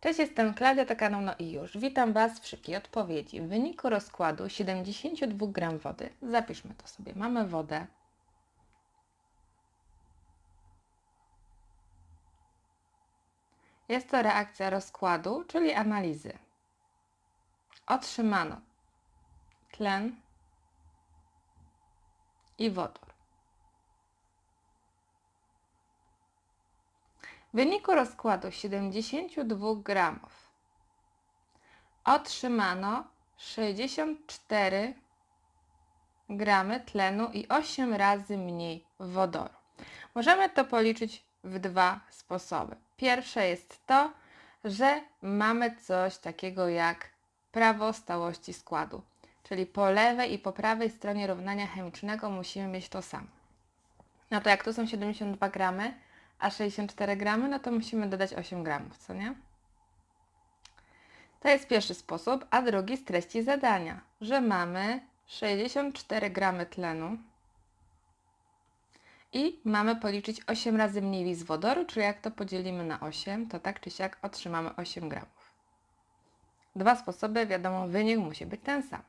Cześć, jestem Klaudia, to No i już. Witam Was w szybkiej odpowiedzi. W wyniku rozkładu 72 gram wody, zapiszmy to sobie, mamy wodę. Jest to reakcja rozkładu, czyli analizy. Otrzymano tlen i wodór. Wyniku rozkładu 72 gramów otrzymano 64 gramy tlenu i 8 razy mniej wodoru. Możemy to policzyć w dwa sposoby. Pierwsze jest to, że mamy coś takiego jak prawo stałości składu, czyli po lewej i po prawej stronie równania chemicznego musimy mieć to samo. No to jak tu są 72 gramy, a 64 gramy, no to musimy dodać 8 gramów, co nie? To jest pierwszy sposób, a drugi z treści zadania, że mamy 64 gramy tlenu i mamy policzyć 8 razy mniej list wodoru, czyli jak to podzielimy na 8, to tak czy siak otrzymamy 8 gramów. Dwa sposoby, wiadomo, wynik musi być ten sam.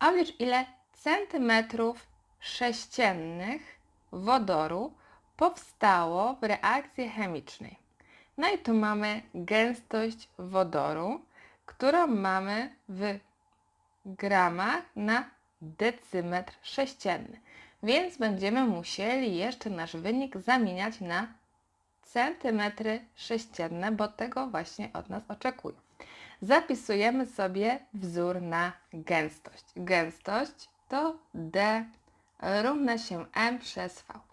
Oblicz ile centymetrów sześciennych wodoru powstało w reakcji chemicznej. No i tu mamy gęstość wodoru, którą mamy w gramach na decymetr sześcienny. Więc będziemy musieli jeszcze nasz wynik zamieniać na centymetry sześcienne, bo tego właśnie od nas oczekują. Zapisujemy sobie wzór na gęstość. Gęstość to D równa się M przez V.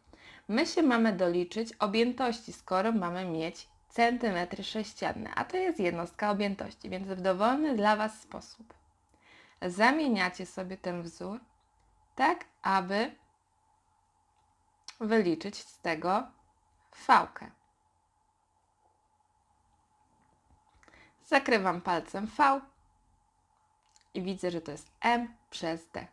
My się mamy doliczyć objętości, skoro mamy mieć centymetry sześcienne, a to jest jednostka objętości, więc w dowolny dla Was sposób zamieniacie sobie ten wzór tak, aby wyliczyć z tego fałkę. Zakrywam palcem V i widzę, że to jest M przez D.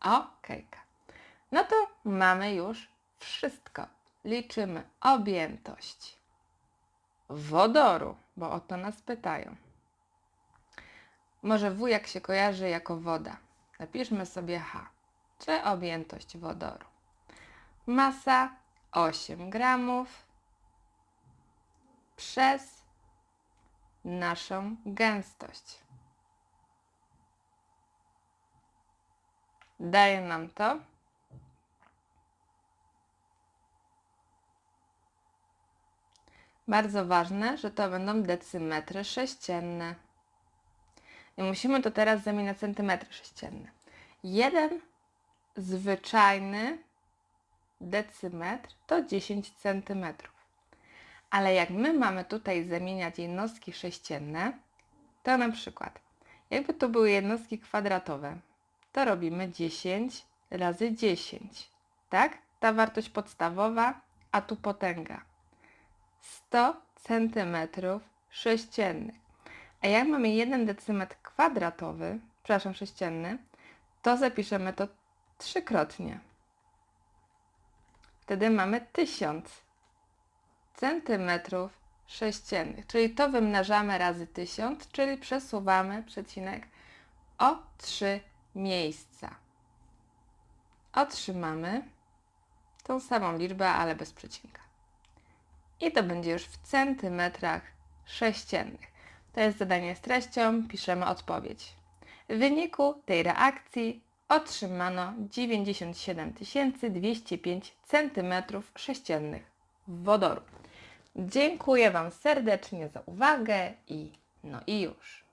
Okejka. No to mamy już wszystko. Liczymy objętość wodoru, bo o to nas pytają. Może wujak się kojarzy jako woda. Napiszmy sobie H, czy objętość wodoru. Masa 8 gramów przez naszą gęstość. Daje nam to bardzo ważne, że to będą decymetry sześcienne. I musimy to teraz zamienić na centymetry sześcienne. Jeden zwyczajny decymetr to 10 centymetrów. Ale jak my mamy tutaj zamieniać jednostki sześcienne, to na przykład, jakby to były jednostki kwadratowe, to robimy 10 razy 10. Tak? Ta wartość podstawowa, a tu potęga. 100 centymetrów sześciennych. A jak mamy 1 decymetr kwadratowy, przepraszam, sześcienny, to zapiszemy to trzykrotnie. Wtedy mamy 1000 centymetrów sześciennych, czyli to wymnażamy razy 1000, czyli przesuwamy przecinek o 3 miejsca. Otrzymamy tą samą liczbę, ale bez przecinka. I to będzie już w centymetrach sześciennych. To jest zadanie z treścią, piszemy odpowiedź. W wyniku tej reakcji otrzymano 97 205 centymetrów sześciennych wodoru. Dziękuję Wam serdecznie za uwagę i no i już.